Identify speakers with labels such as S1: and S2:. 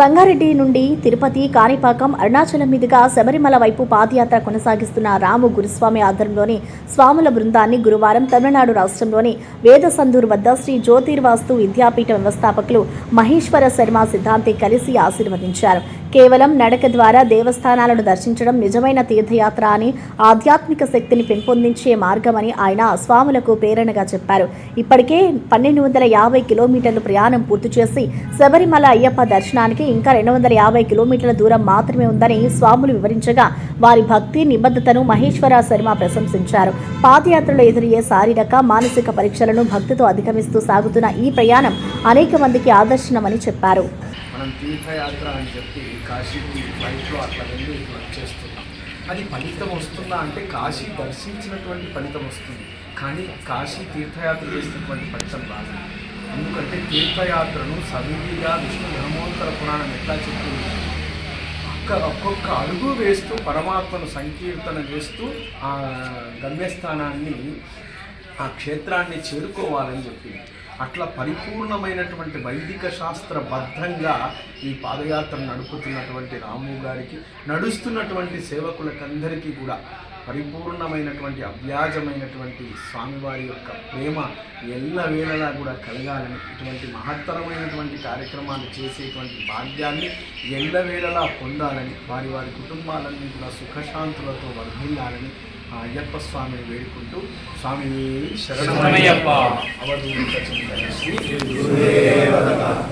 S1: సంగారెడ్డి నుండి తిరుపతి కాణిపాకం అరుణాచలం మీదుగా శబరిమల వైపు పాదయాత్ర కొనసాగిస్తున్న రాము గురుస్వామి ఆధ్వర్యంలోని స్వాముల బృందాన్ని గురువారం తమిళనాడు రాష్ట్రంలోని వేదసందూర్ వద్ద శ్రీ జ్యోతిర్వాస్తు విద్యాపీఠ వ్యవస్థాపకులు మహేశ్వర శర్మ సిద్ధాంతి కలిసి ఆశీర్వదించారు. కేవలం నడక ద్వారా దేవస్థానాలను దర్శించడం నిజమైన తీర్థయాత్ర అని ఆధ్యాత్మిక శక్తిని పెంపొందించే మార్గమని ఆయన స్వాములకు ప్రేరణగా చెప్పారు. ఇప్పటికే పన్నెండు వందల యాభై కిలోమీటర్లు ప్రయాణం పూర్తి చేసి శబరిమల అయ్యప్ప దర్శనానికి ఇంకా రెండు వందల యాభై కిలోమీటర్ల దూరం మాత్రమే ఉందని స్వాములు వివరించగా వారి భక్తి నిబద్ధతను మహేశ్వర శర్మ ప్రశంసించారు. పాదయాత్రలో ఎదురయ్యే శారీరక మానసిక పరీక్షలను భక్తితో అధిగమిస్తూ సాగుతున్న ఈ ప్రయాణం అనేక మందికి ఆదర్శనమని చెప్పారు.
S2: మనం తీర్థయాత్ర అని చెప్పి కాశీకి ఫ్లైట్లో అట్లా వెళ్ళి ఇట్లా వచ్చేస్తున్నాం. అది ఫలితం వస్తుందా అంటే కాశీ దర్శించినటువంటి ఫలితం వస్తుంది. కానీ కాశీ తీర్థయాత్ర చేసినటువంటి ఫలితం రాదు. ఎందుకంటే తీర్థయాత్రను సవిధిగా విష్ణు ధర్మోత్తర పురాణం ఎట్లా చెప్తుంది? ఒక్కొక్క అడుగు వేస్తూ పరమాత్మను సంకీర్తన చేస్తూ ఆ గమ్యస్థానాన్ని ఆ క్షేత్రాన్ని చేరుకోవాలని చెప్పింది. అట్లా పరిపూర్ణమైనటువంటి వైదిక శాస్త్రబద్ధంగా ఈ పాదయాత్ర నడుపుతున్నటువంటి రాము గారికి నడుస్తున్నటువంటి సేవకులకందరికీ కూడా పరిపూర్ణమైనటువంటి అవ్యాజమైనటువంటి స్వామివారి యొక్క ప్రేమ ఎల్లవేళలా కూడా కలగాలని ఇటువంటి మహత్తరమైనటువంటి కార్యక్రమాలు చేసేటువంటి భాగ్యాన్ని ఎల్లవేళలా పొందాలని వారి వారి కుటుంబాలన్నీ కూడా సుఖశాంతులతో వర్ధిల్లాలని ఆ అయ్యప్ప స్వామిని వేడుకుంటూ స్వామి శరణమయ్యప్ప. అవధూత చింతన శ్రీ